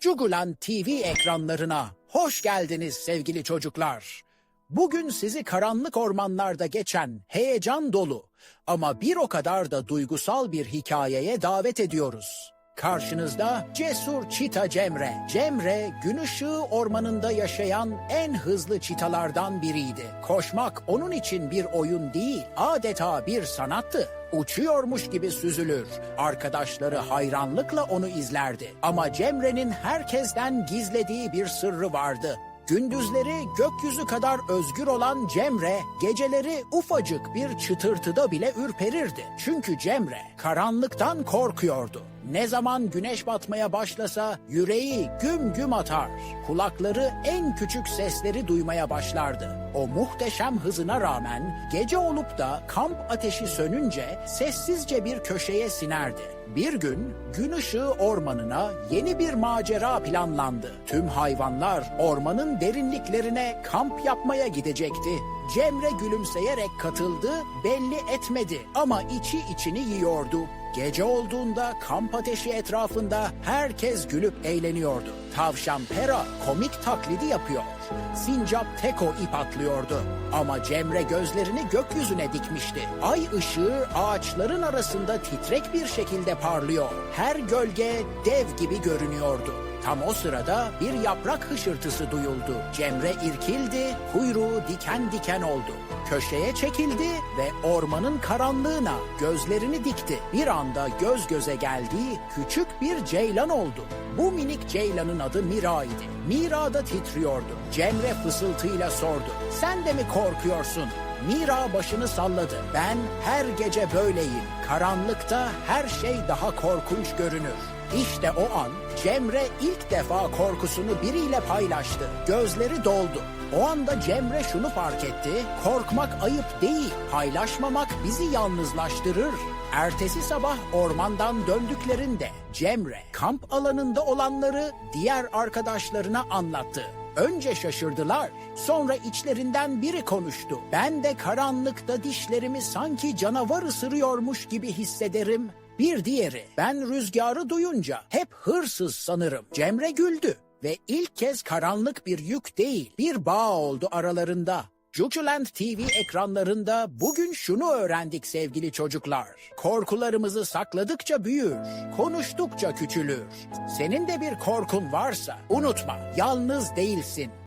Cugulan TV ekranlarına hoş geldiniz sevgili çocuklar. Bugün sizi karanlık ormanlarda geçen heyecan dolu ama bir o kadar da duygusal bir hikayeye davet ediyoruz. Karşınızda cesur çita Cemre. Cemre, gün ışığı ormanında yaşayan en hızlı çitalardan biriydi. Koşmak onun için bir oyun değil, adeta bir sanattı. Uçuyormuş gibi süzülür. Arkadaşları hayranlıkla onu izlerdi. Ama Cemre'nin herkesten gizlediği bir sırrı vardı. Gündüzleri gökyüzü kadar özgür olan Cemre, geceleri ufacık bir çıtırtıda bile ürperirdi. Çünkü Cemre karanlıktan korkuyordu. Ne zaman güneş batmaya başlasa yüreği güm güm atar. Kulakları en küçük sesleri duymaya başlardı. O muhteşem hızına rağmen gece olup da kamp ateşi sönünce sessizce bir köşeye sinerdi. Bir gün gün ışığı ormanına yeni bir macera planlandı. Tüm hayvanlar ormanın derinliklerine kamp yapmaya gidecekti. Cemre gülümseyerek katıldı, belli etmedi ama içi içini yiyordu. Gece olduğunda kamp ateşi etrafında herkes gülüp eğleniyordu. Tavşan Pera komik taklidi yapıyor. Sincap Teko ip atlıyordu. Ama Cemre gözlerini gökyüzüne dikmişti. Ay ışığı ağaçların arasında titrek bir şekilde parlıyor. Her gölge dev gibi görünüyordu. Tam o sırada bir yaprak hışırtısı duyuldu. Cemre irkildi, kuyruğu diken diken oldu. Köşeye çekildi ve ormanın karanlığına gözlerini dikti. Bir anda göz göze geldiği küçük bir ceylan oldu. Bu minik ceylanın adı Mira idi. Mira da titriyordu. Cemre fısıltıyla sordu. Sen de mi korkuyorsun? Mira başını salladı. Ben her gece böyleyim. Karanlıkta her şey daha korkunç görünür. İşte o an Cemre ilk defa korkusunu biriyle paylaştı. Gözleri doldu. O anda Cemre şunu fark etti. Korkmak ayıp değil. Paylaşmamak bizi yalnızlaştırır. Ertesi sabah ormandan döndüklerinde Cemre kamp alanında olanları diğer arkadaşlarına anlattı. Önce şaşırdılar. Sonra içlerinden biri konuştu. Ben de karanlıkta dişlerimi sanki canavar ısırıyormuş gibi hissederim. Bir diğeri, ben rüzgarı duyunca hep hırsız sanırım. Cemre güldü ve ilk kez karanlık bir yük değil, bir bağ oldu aralarında. Jujuland TV ekranlarında bugün şunu öğrendik sevgili çocuklar. Korkularımızı sakladıkça büyür, konuştukça küçülür. Senin de bir korkun varsa unutma, yalnız değilsin.